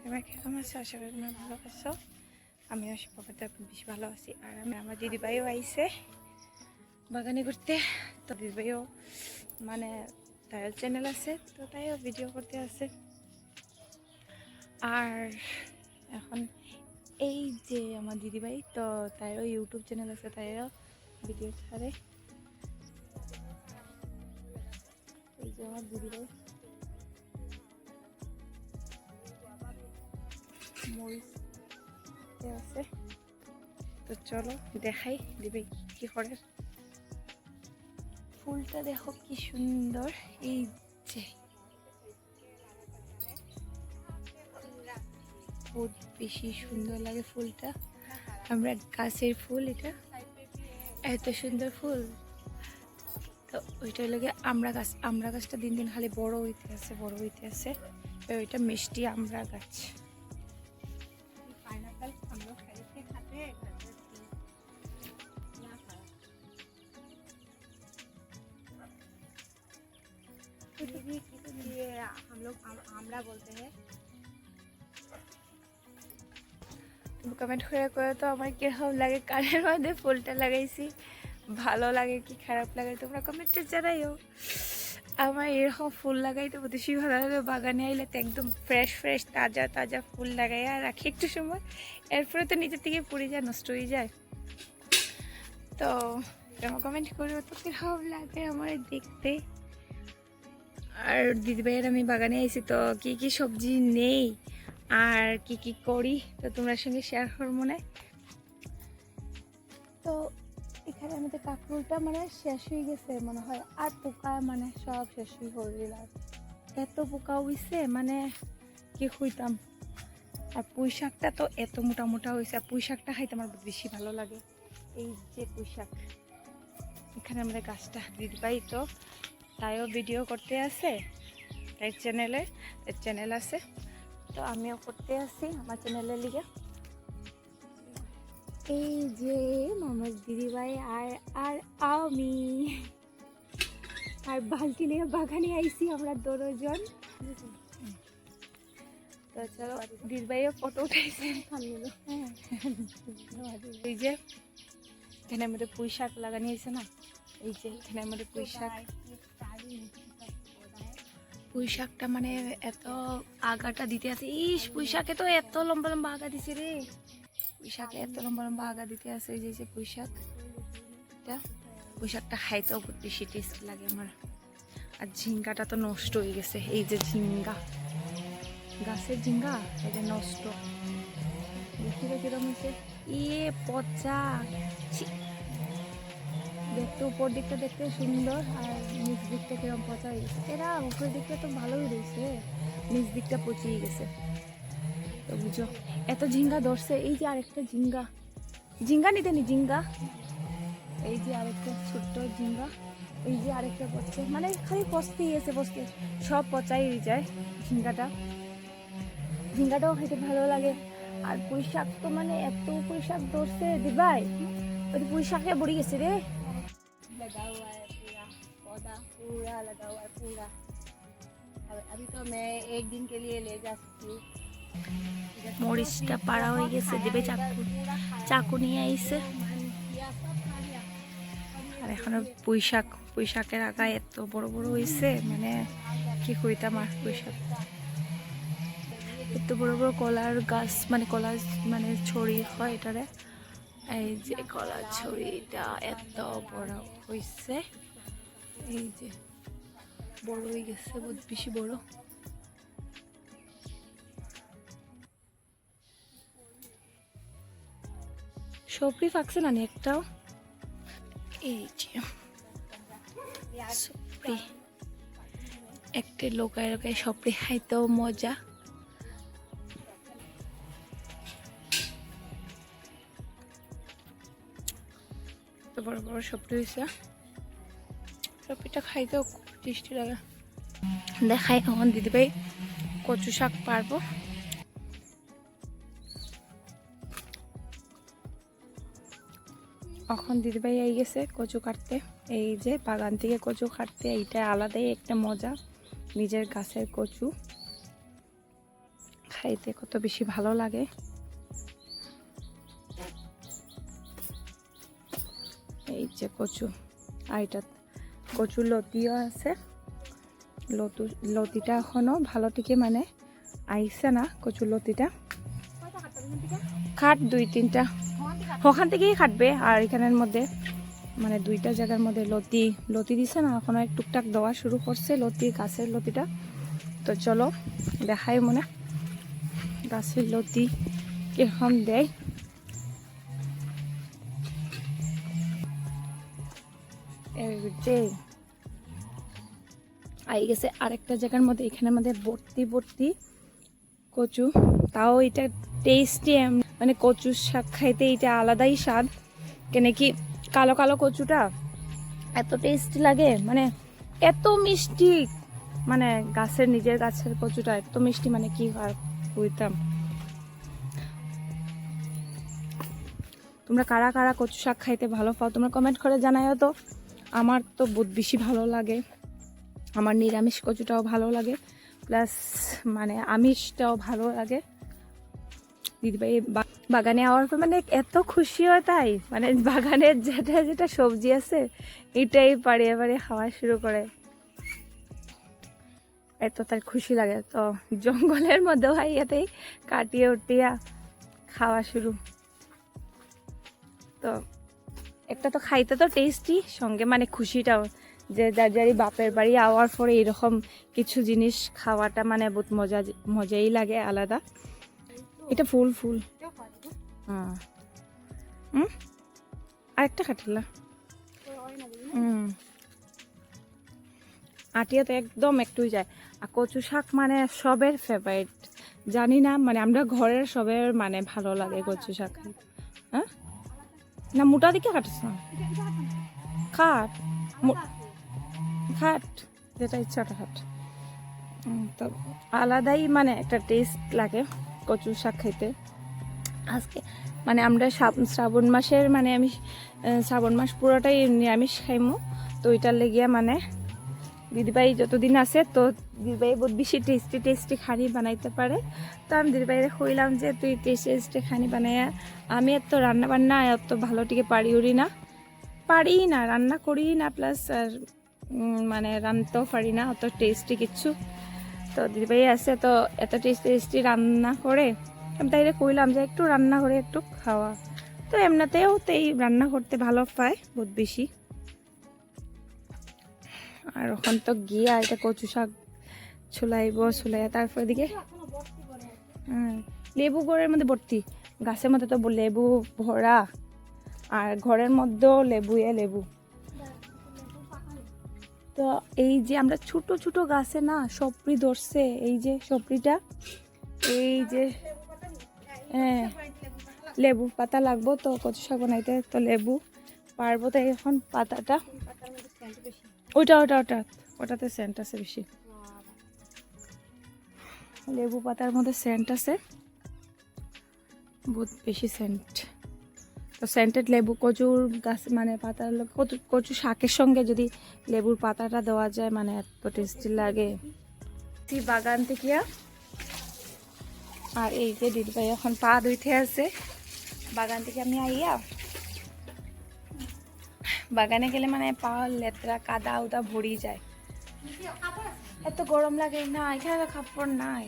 তোমরা কেমন আছো আশা করি তোমরা ভালো আছো? আমিও সেভাবে বেশি ভালো আছি। আর আমি আমার দিদিভাইও আইছে বাগানে করতে তো দিদিভাইও মানে তার চ্যানেল আছে, তো তাইও ভিডিও করতে আছে। আর এখন এই যে আমার দিদিভাই, তো তাইও ইউটিউব চ্যানেল আছে, তাইও ভিডিও ছাড়ে। এই যে আমার দিদিভাই। আছে। তো চলো, দেখাই, দিবে কি করে ফুলটা দেখো কি সুন্দর এই যে। বহুত বেশি সুন্দর লাগে ফুলটা। আমরা গাছের ফুল এটা। এত সুন্দর ফুল। তো ওইটা লাগে আমরা গাছ, আমরা গাছটা দিন দিন খালি বড় হইতে আছে, বড় হইতে আছে। ওইটা মিষ্টি আমরা গাছ। ये हम लोग आम- आमला बोलते हैं তুমি কমেন্ট করে করে তো আমার কিরকম লাগে কানের মধ্যে ফুলটা লাগাইছি ভালো লাগে কি খারাপ লাগে তোমরা কমেন্টে জানাইও আমার এরকম ফুল লাগাইতে বেশি ভালো লাগে বাগানে আইলে তো একদম ফ্রেশ ফ্রেশ তাজা তাজা ফুল লাগাই আর রাখি একটু সময় এরপরে তো নিজের থেকে পড়ে যায় নষ্ট হয়ে যায় তো তোমরা কমেন্ট করো তো কিরকম লাগে আমার দেখতে আর দিদিভাইয়ের আমি বাগানে আইছি তো কি কি সবজি নেই আর কি কি করি তো তোমার সঙ্গে শেয়ার করব মনে তো এখানে আমাদের কাঁকরোলটা মানে শেষ হয়ে গেছে, মনে হয় আর পোকা মানে সব শেষ হয়ে গেল। এত পোকা হইছে মানে কি হইতাম? আর পুঁই শাকটা তো এত মোটা মোটা হয়েছে আর পুঁই শাকটা খাইতে আমার বেশি ভালো লাগে। এই যে পুঁই শাক এখানে আমাদের গাছটা দিদিভাই তো তাইও ভিডিও করতে আছে, তাই চ্যানেলে চ্যানেল আছে। তো আমিও করতে আসি আমার চ্যানেলের লিগে। এই যে মামার দিদিভাই আর আর আমি। আর বালতি নিয়ে বাগানে আইছি আমরা দুজন তো চলো ফটো উঠাইছে। এই যে, এখানে আমাদের পুঁই শাক লাগানো হয়েছে না? এই যে, এখানে আমাদের পুঁই শাক পুঁই শাকটা মানে এত আগাটা দিতে আছে। ইস পুঁই শাকে তো এত লম্বা লম্বা আগা দিছে রে। পুঁই শাকে এত লম্বা লম্বা আগা দিতে আছে যে যে পুঁই শাক এটা পুঁই শাকটা বেশি টেস্ট লাগে আমার। আর ঝিঙ্গাটা তো নষ্ট হয়ে গেছে। এই যে ঝিঙ্গা। গাছের ঝিঙ্গা এটা নষ্ট। কিরম হয়েছে ইয়ে পচা। দেখতে উপর দিকটা দেখতে সুন্দর আর নিচ দিকটা কিরম পচা হয়ে গেছে। এরা উপরের দিকটা তো ভালোই রয়েছে। নিচ দিকটা পচিয়ে গেছে। তো বুঝো, এত ঝিঙ্গা ধরছে, এই যে আরেকটা ঝিঙ্গা। ঝিঙ্গা নিতে নি, ঝিঙ্গা। এই যে আরেকটা ছোট্ট ঝিঙ্গা, এই যে আরেকটা পচছে। মানে খালি পচতেই গেছে পচতে। সব পচাই যায় ঝিঙ্গাটা। ঝিঙ্গাটাও খেতে ভালো লাগে। আর পুঁই শাক তো মানে এত পুঁই শাক ধরছে, দিবাই। ওই পুঁই শাকে বড়ি গেছে রে। लगा हुआ है पूरा पौधा पूरा लगा हुआ है पूरा अब अभी तो मैं एक दिन के लिए ले जा सकती हूँ মরিচটা পাড়া হয়ে গেছে দেবে চাকু চাকু নিয়ে আইছে আর এখনো পুঁই শাক পুঁই শাকের আগা এত বড় বড় হয়েছে মানে কি কইতাম আর পুঁই শাক এত বড় বড় কলার গাছ মানে কলার মানে ছড়ি হয় এটারে এই যে কলার ছড়িটা এত বড় হয়েছে এই যে বড় হয়ে গেছে, বহুত বেশি বড়। সবরি পাকছে না নি একটাও? এই যে একটা লোকায় লোকায় সবরি খাইতেও মজা। বড় বড় সবরি হয়েছে। সবরিটা খাইতেও খুব টেস্টি লাগে। দেখাই আমার দিদিভাই কচু শাক পারব। এখন দিদিভাই এই গেছে কচু কাটতে। এই যে বাগান থেকে কচু কাটতে, এইটা আলাদাই একটা মজা, নিজের গাছের কচু। খাইতে কত বেশি ভালো লাগে। যে কচু, আর এটা কচুর লতিও আছে। লতু, লতিটা এখনও ভালো থেকে মানে আইসে না কচুর লতিটা। খাট দুই তিনটা। ওখান থেকেই খাটবে, আর এখানের মধ্যে মানে দুইটা জায়গার মধ্যে লতি লতি দিছে না, এখন এক টুকটাক দেওয়া শুরু করছে লতি, গাছের লতিটা। তো চলো দেখাই মনে, গাছের লতি কীরকম দেয়। যে আই গেছে আরেকটা জায়গার মধ্যে এখানের মধ্যে ভর্তি ভর্তি কচু। তাও এটা টেস্টি মানে কচুর শাক খাইতে এটা আলাদাই স্বাদ। কেন কি কালো কালো কচুটা এত টেস্টি লাগে মানে এত মিষ্টি। মানে গাছের নিজের গাছের কচুটা এত মিষ্টি মানে কি আর বুঝতাম। তোমরা কারা কারা কচু শাক খাইতে ভালো পাও, তোমরা কমেন্ট করে জানাইও তো। আমার তো বহুত বেশি ভালো লাগে। আমার নিরামিষ কচুটাও ভালো লাগে। প্লাস মানে আমিষটাও ভালো লাগে। দিদিভাই বাগানে আওয়ার পর মানে এত খুশি হয় তাই। মানে বাগানের যেটা যেটা সবজি আছে, এটাই পাড়িয়ে পাড়িয়ে খাওয়া শুরু করে। এত তার খুশি লাগে। তো জঙ্গলের মধ্যে হয় এতেই কাটিয়ে উঠিয়া খাওয়া শুরু। তো একটা তো খাইতে তো টেস্টি সঙ্গে মানে খুশিটাও যে যার যারই বাপের বাড়ি আওয়ার পরে এরকম কিছু জিনিস খাওয়াটা মানে বহুত মজা, মজাই লাগে আলাদা। এটা ফুল ফুল। হ্যাঁ। হুম আরেকটা কাটিলা। হুম আটিয়া তো একদম একটুই যায়। আর কচু শাক মানে সবের ফেভারিট জানি না মানে আমরা ঘরের সবের মানে ভালো লাগে কচু শাক। না, মোটা দিকে কাটিস না। খাট খাট যেটা ইচ্ছাটা খাট তো আলাদাই মানে একটা টেস্ট লাগে কচু শাক খাইতে। আজকে মানে আমরা শ্রাব- শ্রাবণ মাসের মানে আমি শ্রাবণ মাস পুরোটাই নিরামিষ খাইমু। তো ওইটার লেগিয়া মানে দিদিভাই যতদিন আছে, তো দিদিভাই বহুত বেশি টেস্টি টেস্টি খানি বানাইতে পারে। তো আমি দিদিভাইরে কইলাম যে, তুই টেস্টি টেস্টি খানি বানাইয়া, আমি এত রান্না বান্না এত ভালো টিকে পারি উরি না। পারি না, রান্না করি না প্লাস আর মানে রান্নাতেও পারি না, অত টেস্টি কিচ্ছু। তো দিদিভাই আছে, তো এত টেস্টি টেস্টি রান্না করে, আমি তাইলে কইলাম যে, একটু রান্না করে একটু খাওয়া। তো এমনিতেও তো এই রান্না করতে ভালো পায়, বহুত বেশি। আর ওখান তো গিয়া এটা কচু শাক ছুলাইব ছুলাই তারপর দিকে হুম লেবু গোড়ের মধ্যে ভর্তি। গাছের মধ্যে তো লেবু ভরা, আর ঘরের মধ্যেও লেবু, এ লেবু। তো এই যে আমরা ছোট ছোট গাছে না সপরি ধরছে, এই যে সপরিটা এই যে হ্যাঁ লেবু পাতা লাগবো, তো কচু শাক বানাইতে, তো লেবু পারব তো এখন পাতাটা ওইটা ওটা ওটা ওটাতে সেন্ট আছে বেশি। লেবু পাতার মধ্যে সেন্ট আছে। বহুত বেশি সেন্ট তো সেন্টেড লেবু, কচুর গাছ মানে পাতার কচু কচু শাকের সঙ্গে যদি লেবুর পাতাটা দেওয়া যায় মানে এত টেস্টি লাগে। বাগান থেকে আর এই যে দিদিভাই এখন পা ধুইতে আছে বাগান থেকে আমি আইয়া বাগানে গেলে মানে পা লেতরা, কাদা, উদা ভরি যায়। এত গরম লাগে, না, এখানে তো কাপড় নাই।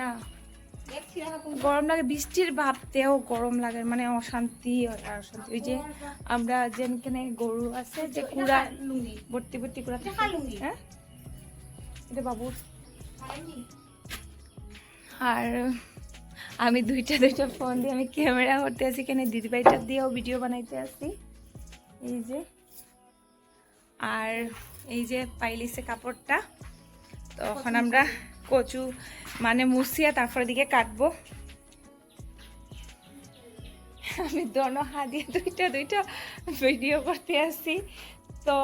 না, গরম লাগে, বৃষ্টির ভাবতেও গরম লাগে মানে অশান্তি অশান্তি। ওই যে আমরা যেখানে গরু আছে, যে কুড়া, ভর্তি ভর্তি কুড়া হ্যাঁ? এটা বাবুর আর আমি দুইটা দুইটা ফোন দিয়ে আমি ক্যামেরা করতে আছি কেন দিদিভাইটা দিয়েও ভিডিও বানাইতে আসি এই যে। আর এই যে পাইলিসে কাপড়টা, তখন আমরা কচু মানে মুছিয়া তারপরে দিকে কাটবো। আমি দোনো হাত দিয়ে দুইটা দুইটা ভিডিও করতে আসি। তো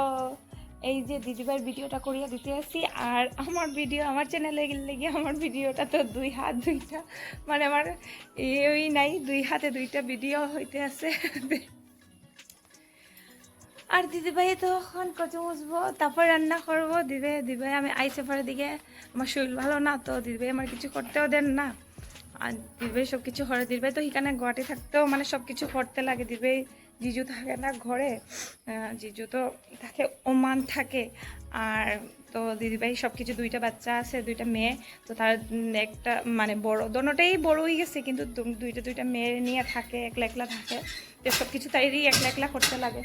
এই যে দিদিভাইয়ের ভিডিওটা করিয়া দিতে আসি। আর আমার ভিডিও আমার চ্যানেলে লেগে আমার ভিডিওটা তো দুই হাত, দুইটা মানে আমার এই নাই, দুই হাতে দুইটা ভিডিও হইতে আছে। আর দিদিভাই তো এখন কচু মুছবো, তারপর রান্না করব। দিদি দিদিভাই, আমি আইসে পরে দিকে, আমার শরীর ভালো না তো, দিদিভাই আমার কিছু করতেও দেন না। আর দিদিভাই সব কিছু করে, দিদিভাই তো এখানে গুয়াহাটি থাকতেও মানে সব কিছু করতে লাগে। দিদিভাই জিজু থাকে না ঘরে জিজু তো থাকে, ওমান থাকে। আর তো দিদিভাই সব কিছু দুইটা বাচ্চা আছে, দুইটা মেয়ে, তো তার একটা মানে বড়, দোনোটাই বড় হয়ে গেছে, কিন্তু দুইটা দুইটা মেয়ে নিয়ে থাকে, একলা একলা থাকে। তো সব কিছু তাইরই একলা একলা করতে লাগে।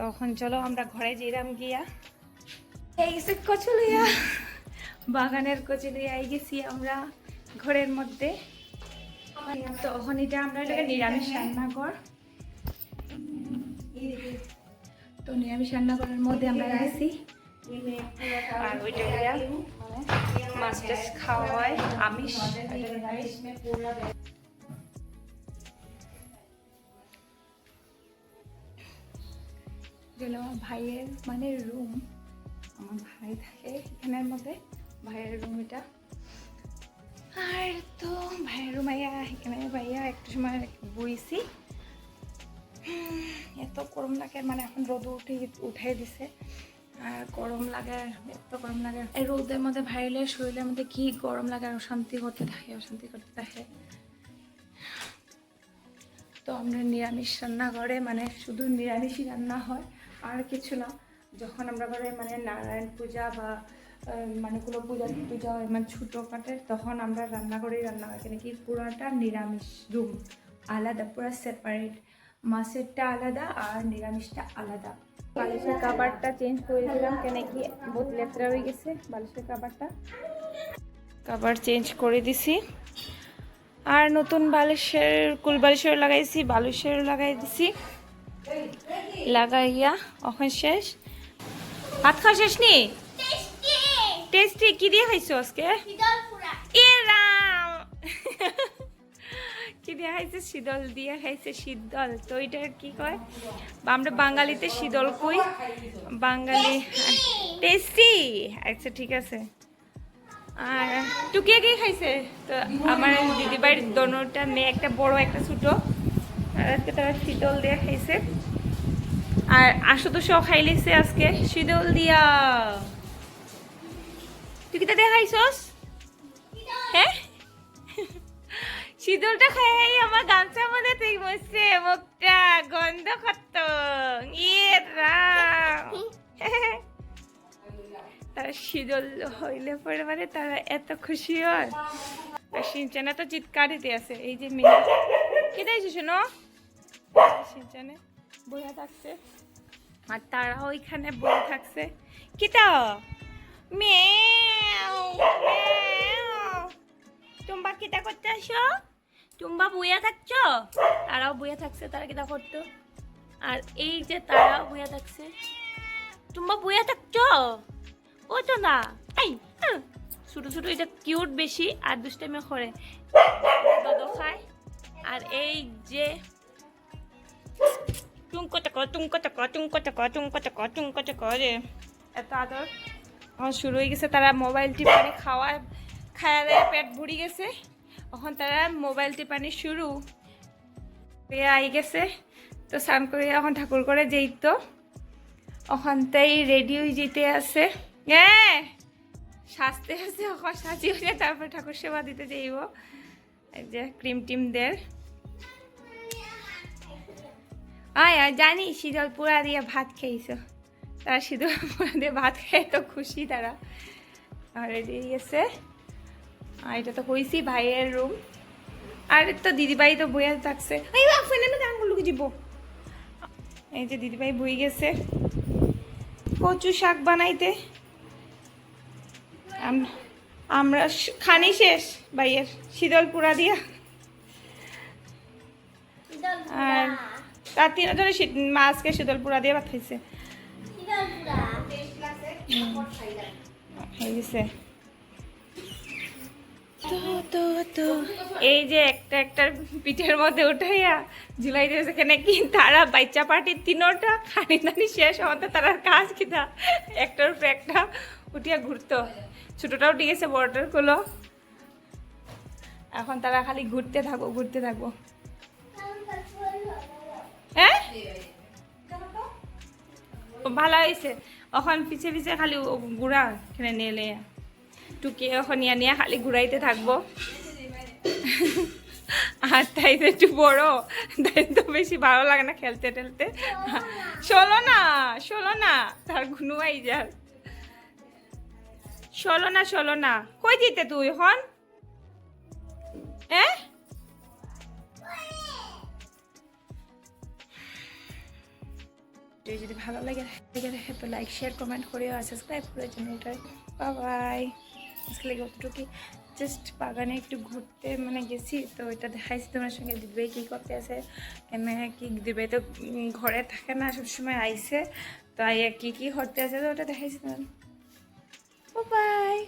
তখন চলো আমরা ঘরে যেরাম গিয়া। এই গেছে কচু লইয়া, বাগানের কচু লইয়া এই গেছি আমরা ঘরের মধ্যে। তখন এটা আমরা এটাকে নিরামিষ রান্নাঘর। তো নিরামিষ রান্নাঘরের মধ্যে আমরা গেছি। আর ওইটা মাছ টাছ খাওয়া হয়, আমিষ। যেগুলো আমার ভাইয়ের মানে রুম আমার ভাই থাকে এখানের মধ্যে, ভাইয়ের রুম এটা। আর তো ভাইয়ের রুম আইয়া এখানে ভাইয়া একটু সময় বইছি। এত গরম লাগে মানে এখন রোদ উঠে, উঠাই দিছে। আর গরম লাগে, এত গরম লাগে। এই রোদের মধ্যে ভাইলের শরীরের মধ্যে কি গরম লাগে আর অশান্তি করতে থাকে, অশান্তি করতে থাকে। তো আমরা নিরামিষ রান্না করে মানে শুধু নিরামিষই রান্না হয়। আর কিছু না। যখন আমরা ঘরে মানে নারায়ণ পূজা বা মানে কোনো পূজা পূজা হয় মানে ছোটো কাটে, তখন আমরা রান্না করেই রান্না হয়। কেন কি পুরাটা নিরামিষ রুম আলাদা, পুরো সেপারেট মাছেরটা আলাদা আর নিরামিষটা আলাদা। বালিশের কাবারটা চেঞ্জ করে দিলাম, কেন কি বহুত লেতরা হয়ে গেছে বালিশের কাবারটা। কাবার চেঞ্জ করে দিছি। আর নতুন বালিশের কুল বালিশের লাগাইছি বালিশের লাগাই দিছি। লাগাইয়া এখন শেষ। ভাত খাওয়া শেষ নি? টেস্টি। কি দিয়ে খাইছো আজকে? এ রাম কি দিয়ে খাইছে? শীতল দিয়ে খাইছে শীতল। তো এটা কি কয়? আমরা বাঙালিতে শীতল কই? বাঙালি। টেস্টি। আচ্ছা ঠিক আছে। আর টুকিয়া কি খাইছে? তো আমার দিদিবাড়ির দোনোটা মেয়ে একটা বড় একটা ছোটো। আর আজকে তারা শীতল দিয়ে খাইছে। আর আসো তো সব খাই লিখছে আজকে। শীতল দিয়া। তুই কি দিয়ে খাইছস? হ্যাঁ শীতলটা খাই খাই আমার গামছার মধ্যে তুই বসছে মুখটা গন্ধ খত্ত ইয়ে রাম। তারা শীতল হইলে পরে মানে তারা এত খুশি হয়। আর সিনচানে তো চিৎকার দিতে আছে, এই যে মেয়ে। কে দিয়েছে শোনো? সিনচানে, বইয়া থাকছে। আর তারা ওইখানে বই থাকছে। মেও মেও তোমরা কিতা করতে আসো? তোমরা বইয়া থাকছো? তারাও বইয়া থাকছে, তারা কিতা করতো? আর এই যে তারাও বইয়া থাকছে। তোমরা বইয়া থাকছো? ও তো না। এই। ছোট ছোট, এটা কিউট বেশি, আর দুষ্টামি করে। দদ খায় আর এই যে টুঙ্কো টাক টুঙ্কো টাক টুঙ্কো টাক টুঙ্কো টাক টুঙ্কো টাক রে এত আদর। এখন শুরু হয়ে গেছে, তারা মোবাইল টিপানি খাওয়া খায়া দেয় পেট ভরি গেছে। এখন তারা মোবাইল টিপানি শুরু আই গেছে। তো স্নান করে এখন ঠাকুর করে যেই তো। ওখানটাই রেডি হয়ে যেতে আছে। হ্যাঁ সাজতে আছে ওখান সাজি হয়ে তারপর ঠাকুর সেবা দিতে যাইব। যে, ক্রিম টিম দের। আয় জানি শীতল পুরা দিয়ে ভাত খেয়েছো। তারা শীতল পুরা দিয়ে ভাত খেয়ে তো খুশি তারা। আর রেডি গেছে। আর এটা তো কইছি ভাইয়ের রুম আর তো দিদিভাই তো বইয়া থাকছে। এই ফেলে না আঙুলকে দিব এই যে দিদিভাই বই গেছে। কচু শাক বানাইতে। আম- আমরা খানি শেষ ভাইয়ের শীতল পুরা দিয়া। আর তার তিন ধরে মাছকে শীতল পুরা দিয়ে ভাত খাইছে তো এই যে একটা একটা পিঠের মধ্যে উঠাইয়া দিয়েছে কেন কি? তারা বাচ্চা পার্টির তিনোটা, খানি দানি শেষ হতে তারা কাজ কিনা একটার উপরে একটা উঠিয়া ঘুরতো। ছোটটা উঠে গেছে বড়টারগুলো এখন তারা খালি ঘুরতে থাকব ঘুরতে থাকব। হ্যাঁ? ভালো হয়েছে। এখন পিছে পিছে খালি ঘুরা এখানে নিয়ে টুকি এখন নিয়ে নিয়ে খালি ঘুরাইতে থাকব। আর তাই তো একটু বড়। তাই তো বেশি ভালো লাগে না খেলতে টেলতে। ষোলো না ষোলো না। তার ঘুনুয়াই যার ষোলো না ষোলো না। কই দিতে তুই এখন? এ যদি ভালো লাগে তো লাইক শেয়ার কমেন্ট করিও আর সাবস্ক্রাইব করে চ্যানেলটা বাই আজকে লেগে অতটুকু জাস্ট বাগানে একটু ঘুরতে মানে গেছি, তো এটা দেখাইছি তোমার সঙ্গে। দিবে কী করতে আছে? এমনি কি দিবে তো ঘরে থাকে না, সবসময় আইসে তো আইয়া কী কী করতে আছে তো ওটা দেখাইছি তোমার। বাই